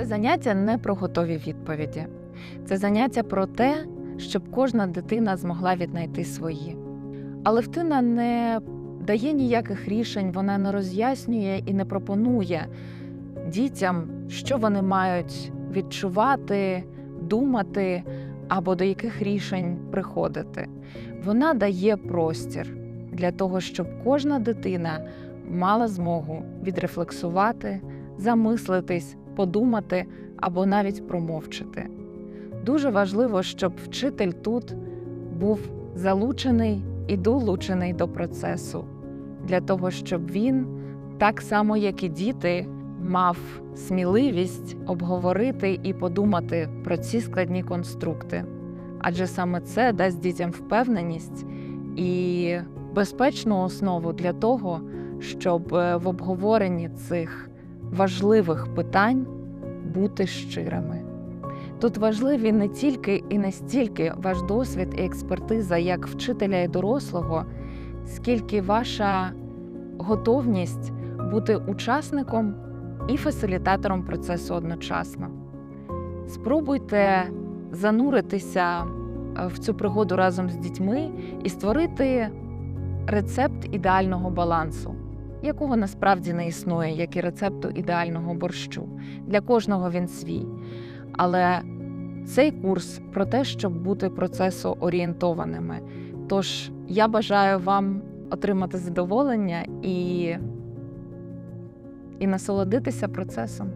Це заняття не про готові відповіді. Це заняття про те, щоб кожна дитина змогла віднайти свої. Але втина не дає ніяких рішень, вона не роз'яснює і не пропонує дітям, що вони мають відчувати, думати або до яких рішень приходити. Вона дає простір для того, щоб кожна дитина мала змогу відрефлексувати, замислитись, подумати або навіть промовчати. Дуже важливо, щоб вчитель тут був залучений і долучений до процесу, для того, щоб він, так само як і діти, мав сміливість обговорити і подумати про ці складні конструкти. Адже саме це дасть дітям впевненість і безпечну основу для того, щоб е, в обговоренні цих важливих питань бути щирими. Тут важливі не тільки і не стільки ваш досвід і експертиза як вчителя і дорослого, скільки ваша готовність бути учасником і фасилітатором процесу одночасно. Спробуйте зануритися е, в цю пригоду разом з дітьми і створити рецепт ідеального балансу, якого насправді не існує, як і рецепту ідеального борщу. Для кожного він свій. Але цей курс про те, щоб бути процесу орієнтованими. Тож я бажаю вам отримати задоволення і, і насолодитися процесом.